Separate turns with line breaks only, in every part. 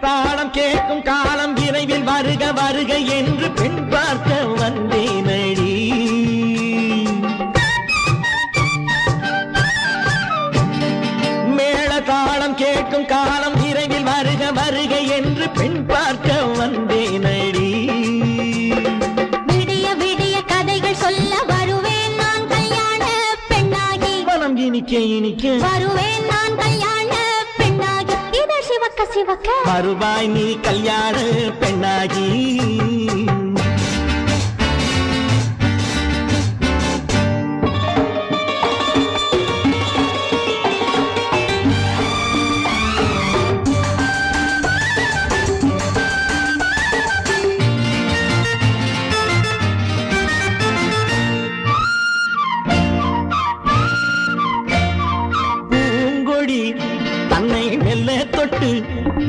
தாளம் கேட்கும் காலம் விரைவில் வருக வருக என்று பெண் பார்க்க வந்தேனடி. மேள தாளம் கேட்கும் காலம் விரைவில் வருக வருக என்று பெண் பார்க்க வந்தேனடி.
விடிய விடிய கதைகள் சொல்ல வருவேன் நான் கல்யாண பெண்ணாகி.
மனம் இனிக்க இனிக்க
வருவேன் சிவக்க
வருவாய் நீ கல்யாண பெண்ணாகி. மெல்ல தொட்டு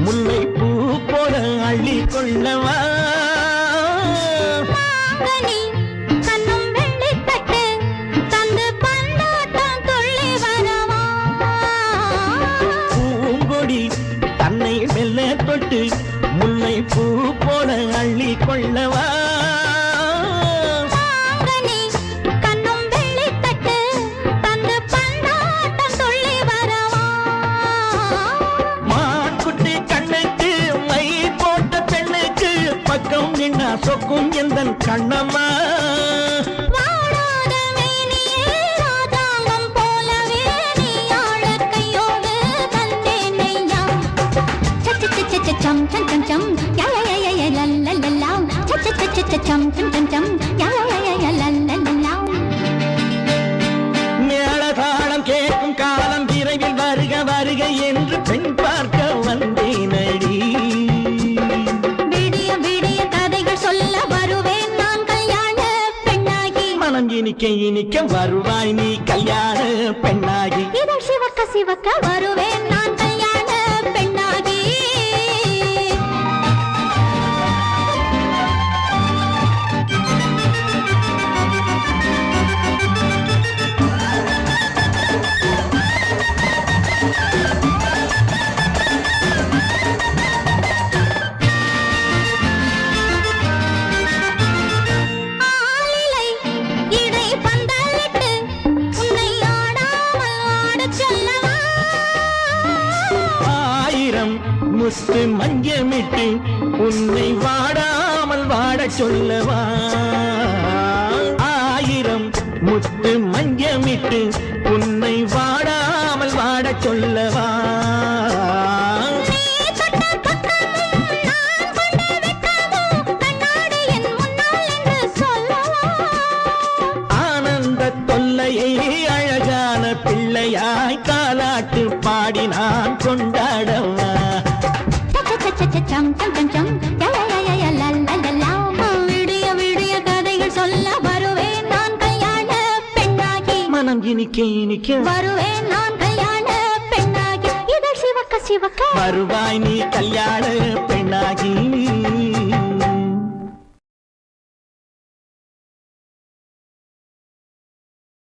முல்லை பூ போல அள்ளி கொள்ளவா? தன்னை மெல்ல தொட்டு முல்லை பூ போல அள்ளி கொள்ளவா?
ஆகும் சச்ச கண்ணம்மா? சம் சம் சம் சம். யா யா யா யா யா லல்லல்லல்லா. சச்ச சச்ச சம் சம் சம்
இனிக்க இனிக்க வருவாய் நீ கல்யாண பெண்ணாகி.
இதழ் சிவக்க சிவக்க வருவேன் நான்.
முத்து மஞ்சமிட்டு உன்னை வாடாமல் வாட சொல்லவா? ஆயிரம் முத்து மஞ்சமிட்டு உன்னை வாடாமல் வாட சொல்லவா?
சொல்லவா
ஆனந்த தொல்லையை அழகான பிள்ளையாய் காலாட்டு பாடி நான் கொண்டாடவா?
சச்சச்சச்சச்சம் சம் சம் சம். விடிய விடிய கதைகள் சொல்ல வருவேன் நான் கல்யாண பெண்ணாகி
மனம் இனிக்க இனிக்க.
வருவேன் நான் கல்யாண பெண்ணாகி. இதழ் சிவக்க சிவக்க.
வருவாய் நீ கல்யாண பெண்ணாகி